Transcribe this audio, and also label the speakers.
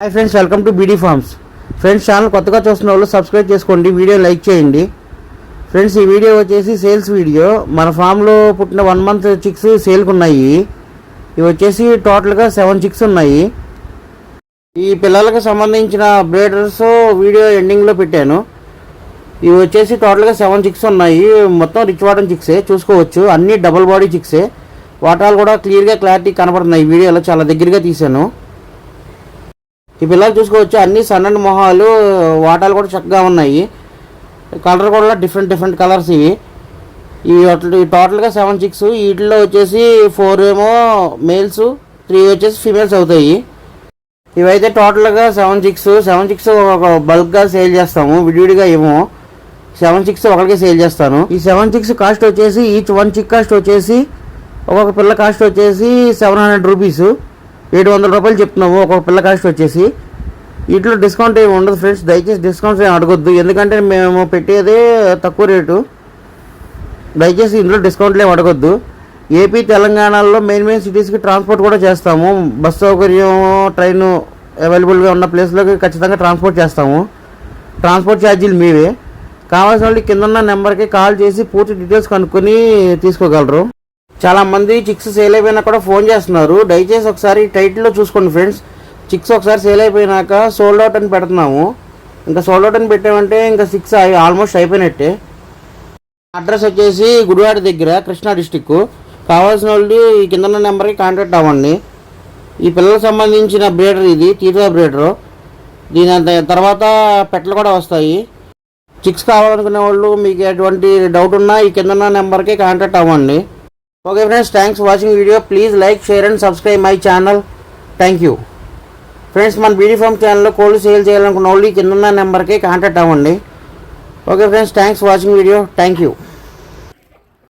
Speaker 1: Hi friends welcome to BD farms. Friends channel కొత్తగా చూస్తున్న వాళ్ళు సబ్స్క్రైబ్ చేసుకోండి వీడియో లైక్ చేయండి. ఫ్రెండ్స్ ఈ వీడియో వచ్చేసి సేల్స్ వీడియో. మన ఫామ్లో పుట్టిన వన్ మంత్ చిక్స్ సేల్కి ఉన్నాయి. ఇవి వచ్చేసి టోటల్గా సెవెన్ చిక్స్ ఉన్నాయి. ఈ పిల్లలకు సంబంధించిన బ్రేడర్స్ వీడియో ఎండింగ్లో పెట్టాను. ఇవి వచ్చేసి టోటల్గా సెవెన్ చిక్స్ ఉన్నాయి. మొత్తం రిచ్ వాటన్ చిక్సే చూసుకోవచ్చు. అన్నీ డబుల్ బాడీ చిక్సే. వాటాలు కూడా క్లియర్గా క్లారిటీ కనపడుతున్నాయి. వీడియోలో చాలా దగ్గరగా తీశాను. ఈ పిల్లలు చూసుకోవచ్చు అన్ని సన్నని మొహాలు వాటాలు కూడా చక్కగా ఉన్నాయి. కలర్ కూడా డిఫరెంట్ డిఫరెంట్ కలర్స్ ఇవి. ఈ టోటల్గా సెవెన్ చిక్స్ వీటిలో వచ్చేసి ఫోర్ ఏమో మేల్స్ త్రీ వచ్చేసి ఫీమేల్స్ అవుతాయి. ఇవైతే టోటల్గా సెవెన్ చిక్స్ సెవెన్ సిక్స్ ఒక బల్క్గా సేల్ చేస్తాము. విడివిడిగా ఏమో సెవెన్ సిక్స్ ఒకరికే సేల్ చేస్తాను. ఈ సెవెన్ సిక్స్ కాస్ట్ వచ్చేసి ఈచ్ వన్ చిక్ కాస్ట్ వచ్చేసి ఒక్కొక్క పిల్ల కాస్ట్ వచ్చేసి సెవెన్ హండ్రెడ్ రూపీస్ ఏడు వందల రూపాయలు చెప్తున్నాము ఒక్కొక్క పిల్ల కాస్ట్ వచ్చేసి. వీటిలో డిస్కౌంట్ ఏమి ఉండదు ఫ్రెండ్స్ దయచేసి డిస్కౌంట్స్ ఏమి అడగొద్దు. ఎందుకంటే మేము పెట్టేదే తక్కువ రేటు. దయచేసి ఇందులో డిస్కౌంట్లు ఏమి అడగొద్దు. ఏపీ తెలంగాణలో మెయిన్ మెయిన్ సిటీస్కి ట్రాన్స్పోర్ట్ కూడా చేస్తాము. బస్ సౌకర్యం ట్రైన్ అవైలబుల్గా ఉన్న ప్లేస్లోకి ఖచ్చితంగా ట్రాన్స్పోర్ట్ చేస్తాము. ట్రాన్స్పోర్ట్ ఛార్జీలు మీవే. కావాల్సిన వాళ్ళు కింద ఉన్న నెంబర్కి కాల్ చేసి పూర్తి డీటెయిల్స్ కనుక్కొని తీసుకోగలరు. చాలా మంది చిక్స్ సేల్ అయిపోయినా కూడా ఫోన్ చేస్తున్నారు. దయచేసి ఒకసారి టైటిల్లో చూసుకోండి ఫ్రెండ్స్ చిక్స్ ఒకసారి సేల్ అయిపోయినాక సోల్డ్ అవుట్ అని పెడుతున్నాము. ఇంకా సోల్డ్ అవుట్ అని పెట్టామంటే ఇంకా సిక్స్ ఆల్మోస్ట్ అయిపోయినట్టే. అడ్రస్ వచ్చేసి గుడివాడ దగ్గర కృష్ణా డిస్టిక్ కావాల్సిన వాళ్ళు ఈ కింద నెంబర్కి కాంటాక్ట్ అవ్వండి. ఈ పిల్లలకు సంబంధించిన బ్రీడర్ ఇది తీర్థ బ్రీడరు దీని తర్వాత పెట్టలు కూడా వస్తాయి. చిక్స్ కావాలనుకునే వాళ్ళు మీకు ఎటువంటి డౌట్ ఉన్నా ఈ కింద నెంబర్కి కాంటాక్ట్ అవ్వండి. Okay friends thanks watching video please like share and subscribe my channel thank you friends మన బీడీ ఫామ్ ఛానల్లో కోల్డ్ సేల్ చేయాలనుకున్న వాళ్ళు ఈ కింద ఉన్న నెంబర్కి కాంటాక్ట్ అవ్వండి. Okay friends thanks watching video thank you